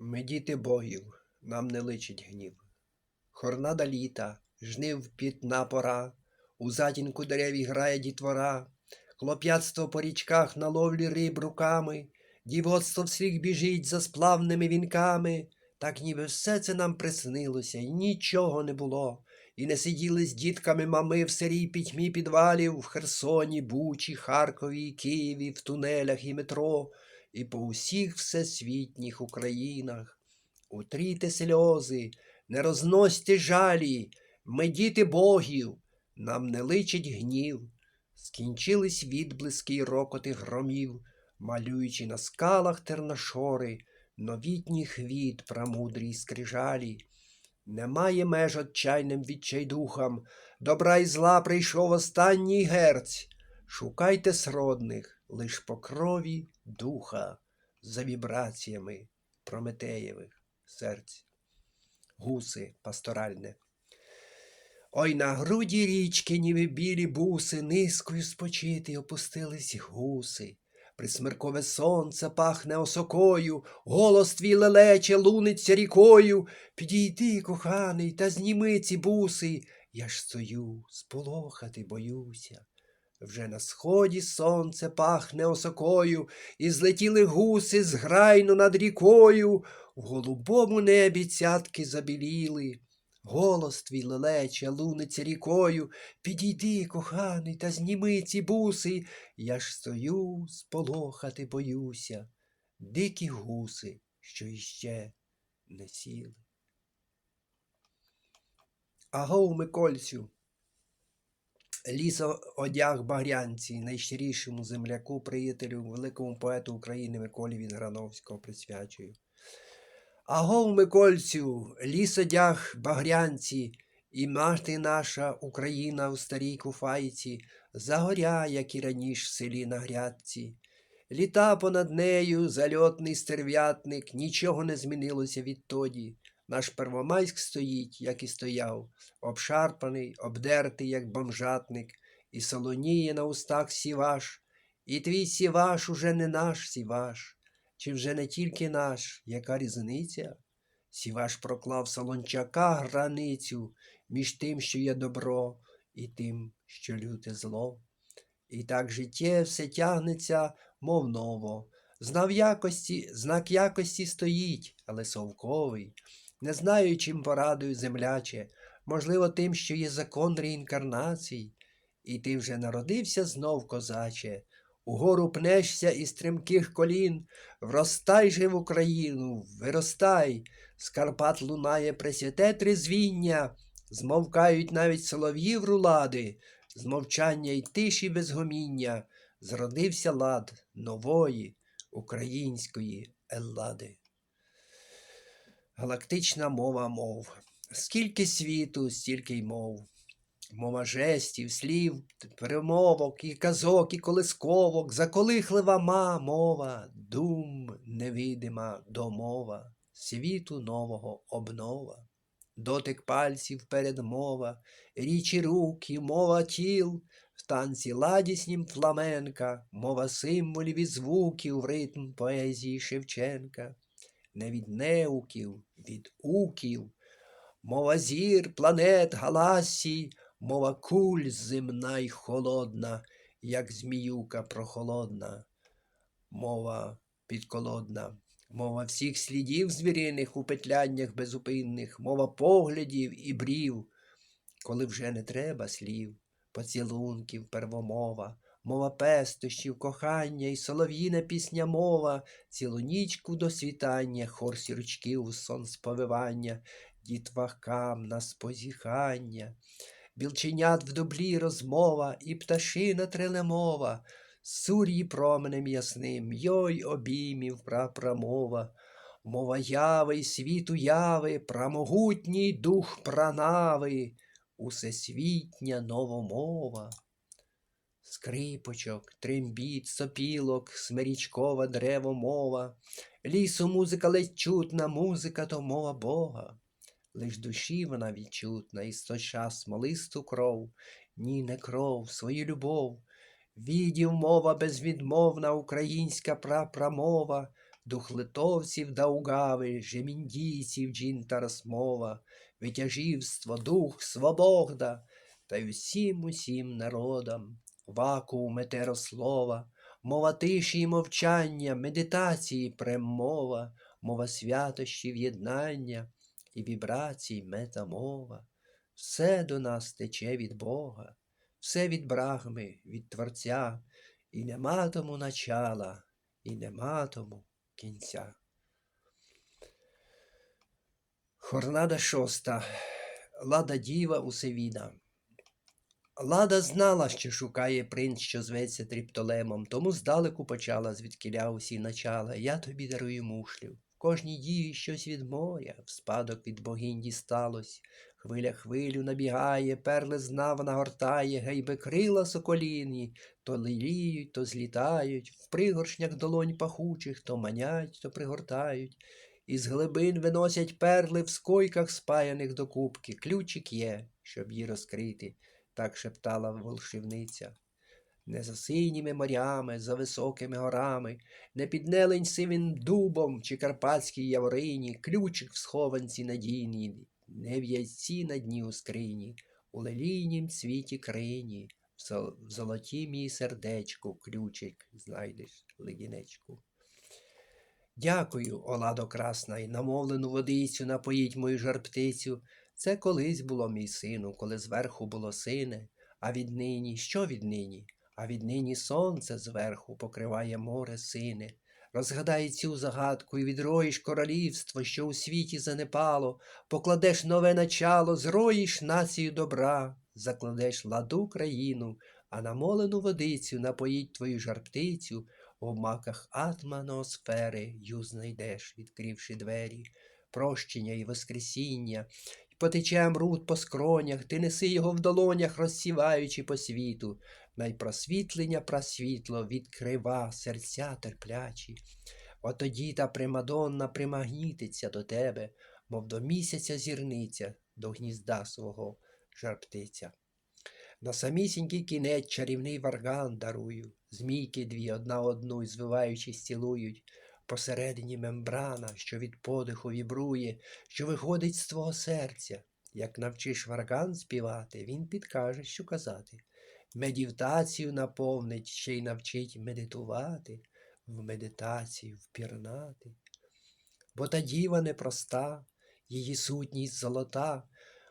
Ми діти богів, нам не личить гнів. Хорнада літа, жнив пітна пора, у затінку дерев грає дітвора, хлоп'ятство по річках на ловлі риб руками, дівоцтво вслід біжить за сплавними вінками, так ніби все це нам приснилося, і нічого не було. І не сиділи з дітками мами в сирій пітьмі підвалів в Херсоні, Бучі, Харкові, Києві, в тунелях і метро, і по усіх всесвітніх Українах. Утрійте сльози, не розносьте жалі, ми діти богів, нам не личить гнів. Скінчились відблиски й рокоти громів, малюючи на скалах терношори, новітній хвіт прамудрій скрижалі. Немає меж отчайним відчайдухам, добра й зла прийшов останній герць. Шукайте сродних лиш по крові духа за вібраціями Прометеєвих серць. Гуси пасторальне. Ой на груді річки, ніби білі буси, низкою спочити опустились гуси. Присмеркове сонце пахне осокою, голос твій лелече луниться рікою. Підійди, коханий, та зніми ці буси. Я ж стою, сполохати боюся. Вже на сході сонце пахне осокою, і злетіли гуси зграйно над рікою. В голубому небі цятки забіліли. Голос твій лелече, луниться рікою. Підійди, коханий, та зніми ці буси. Я ж стою, сполохати боюся. Дикі гуси, що іще не сіли. Агов, Микольцю, лісо одяг багрянці, найщирішому земляку, приятелю, великому поету України Миколі Вінграновського присвячую. Агов, Микольцю, лісодяг багрянці, і мати наша Україна у старій куфайці, загоря, як і раніш в селі на грядці. Літа понад нею зальотний стерв'ятник, нічого не змінилося відтоді. Наш Первомайськ стоїть, як і стояв, обшарпаний, обдертий, як бомжатник, і солоніє на устах сіваш, і твій сіваш уже не наш сіваш. Чи вже не тільки наш, яка різниця? Сіваш проклав солончака границю між тим, що є добро, і тим, що люте зло. І так життє все тягнеться, мов ново. Знав якості, знак якості стоїть, але совковий. Не знаю, чим порадую земляче, можливо, тим, що є закон реінкарнацій. І ти вже народився знов, козаче, угору пнешся із стрімких колін, вростай же в Україну, виростай, з Карпат лунає пресвяте трезвіння, змовкають навіть солов'їв рулади, з мовчання й тиші безгоміння, зродився лад нової української Еллади. Галактична мова мов. Скільки світу, стільки й мов. Мова жестів, слів, перемовок, і казок, і колисковок, заколихлива ма мова, дум невидима домова, світу нового обнова, дотик пальців передмова, річі рук і мова тіл, в танці ладіснім фламенка, мова символів і звуків, в ритм поезії Шевченка, не від неуків, від уків, мова зір, планет, галасій, мова куль земна й холодна, як зміюка прохолодна, мова підколодна, мова всіх слідів звіриних у петляннях безупинних, мова поглядів і брів, коли вже не треба слів, поцілунків, первомова. Мова пестощів, кохання і солов'їна пісня мова, цілу нічку до світання, хор сірочків у сон сповивання, дітвахкам на спозіхання, білченят в дублі розмова, і пташина трелемова, сур'ї променем ясним, йой обіймів прапрамова, мова яви й світу яви, прамогутній дух пранави, усесвітня новомова. Скрипочок, трембіт, сопілок, смирічкова древомова, лісу музика ледь чутна, музика то мова Бога. Лиш душі вона відчутна, і сточа смолисту кров, ні, не кров, свою любов. Відів мова безвідмовна, українська прапрамова, дух литовців Даугави, жеміндійців джін та розмова, витяжівство, дух, свобода, та й усім усім народам, вакуум етерослова, мова тиші й мовчання, медитації премова, мова святощів єднання і вібрацій метамова. Все до нас тече від Бога, все від брахми, від Творця, і нема тому начала, і нема тому кінця. Хорнада шоста. Лада діва Усевіда. Лада знала, що шукає принц, що зветься Тріптолемом, тому здалеку почала, звідкиля усі начала. Я тобі дарую мушлю. В кожній діві щось від моря, в спадок від богинь дісталось. Хвиля хвилю набігає, перли знав нагортає, гейби крила соколіні, то лиліють, то злітають, в пригоршнях долонь пахучих, то манять, то пригортають. Із глибин виносять перли в скойках спаяних до кубки. Ключик є, щоб її розкрити, так шептала волшівниця. Не за синіми морями, за високими горами, не під нелень сивим дубом чи карпатській яврині, ключик в схованці надійній, не в яйці на дні у скрині, у лелійнім цвіті крині, в зол- в золотім її сердечку ключик знайдеш ледінечку. Дякую, Оладо красна, і намовлену водицю напоїть мою жарптицю. Це колись було, мій сину, коли зверху було сине, а віднині, що віднині? А віднині сонце зверху покриває море сине. Розгадай цю загадку і відроїш королівство, що у світі занепало, покладеш нове начало, зроїш націю добра, закладеш ладу країну, а намолену водицю напоїть твою жарптицю, у маках атманосфери ю знайдеш, відкривши двері, прощення і воскресіння, потече амрут по скронях, ти неси його в долонях, розсіваючи по світу. Найпросвітлення просвітло відкрива серця терплячі. Отоді та примадонна примагнітиться до тебе, мов до місяця зірниця, до гнізда свого жарптиця. На самісінький кінець чарівний варган дарую, змійки дві одна одну, звиваючись, цілують. Посередині мембрана, що від подиху вібрує, що виходить з твого серця. Як навчиш варган співати, він підкаже, що казати. Медітацію наповнить, ще й навчить медитувати, в медитацію впірнати. Бо та діва непроста, її сутність золота,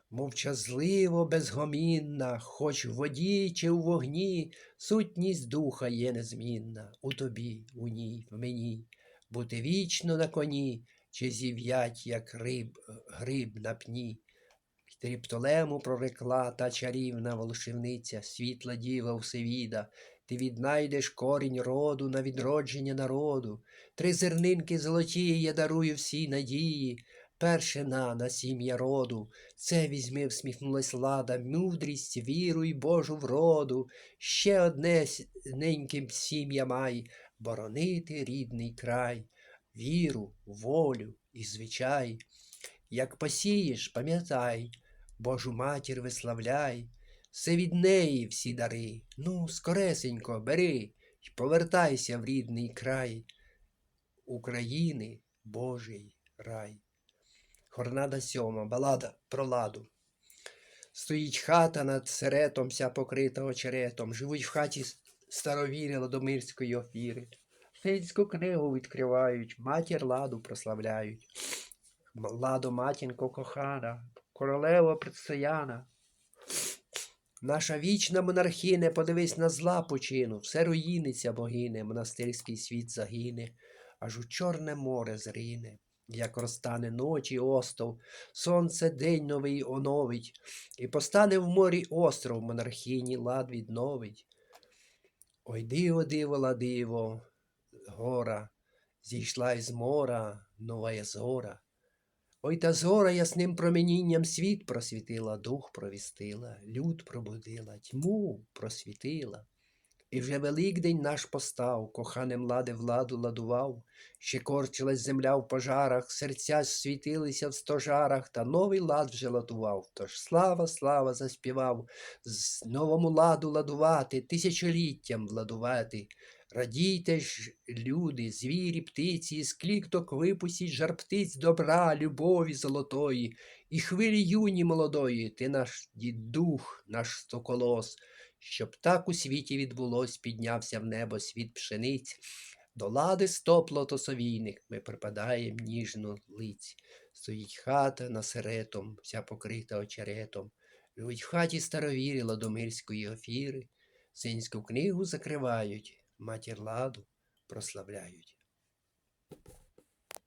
мовчазливо, безгомінна, хоч в воді чи у вогні, сутність духа є незмінна, у тобі, у ній, в мені, бути вічно на коні, чи зів'ять, як риб, гриб на пні. Тріптолему прорекла та чарівна волшівниця, світла діва Всевіда, ти віднайдеш корінь роду на відродження народу. Три зернинки золоті я дарую всій надії, першина на сім'я роду. Це візьми, всміхнулась лада, мудрість, віру й Божу вроду. Ще одне неньким сім'я май, боронити рідний край, віру, волю і звичай. Як посієш, пам'ятай, Божу матір виславляй, все від неї всі дари. Ну, скоресенько, бери й повертайся в рідний край України, Божий рай. Хорнада сьома, балада про ладу. Стоїть хата над серетом, вся покрита очеретом. Живуть в хаті с- старовірі Ладомирської офіри. Фейську книгу відкривають, матір ладу прославляють. Ладо матінко кохана, королева предстояна. Наша вічна монархине, подивись на зла почину, все руїниться богине, монастирський світ загине, аж у Чорне море зрине, як розтане ночі остов, сонце день новий оновить, і постане в морі остров, монархині лад відновить. Ой, диво, дивола диво, гора, зійшла із мора нова зора. Ой та зора ясним променінням світ просвітила, дух провістила, люд пробудила, тьму просвітила. І вже Великдень наш постав, коханим лади владу ладував, ще корчилась земля в пожарах, серця світилися в стожарах, та новий лад вже ладував. Тож слава, слава заспівав, з новому ладу ладувати, тисячоліттям владувати. Радійте ж, люди, звірі, птиці, з клікток випустіть жар птиць добра, любові золотої, і хвилі юні молодої, ти наш дідух, наш стоколос, щоб так у світі відбулось, піднявся в небо світ пшениць. До лади стоп лотосовійник, ми припадаєм ніжно лиць. Стоїть хата насеретом, вся покрита очеретом. Живуть в хаті старовірі Ладомирської офіри, Синську книгу закривають, матір ладу прославляють.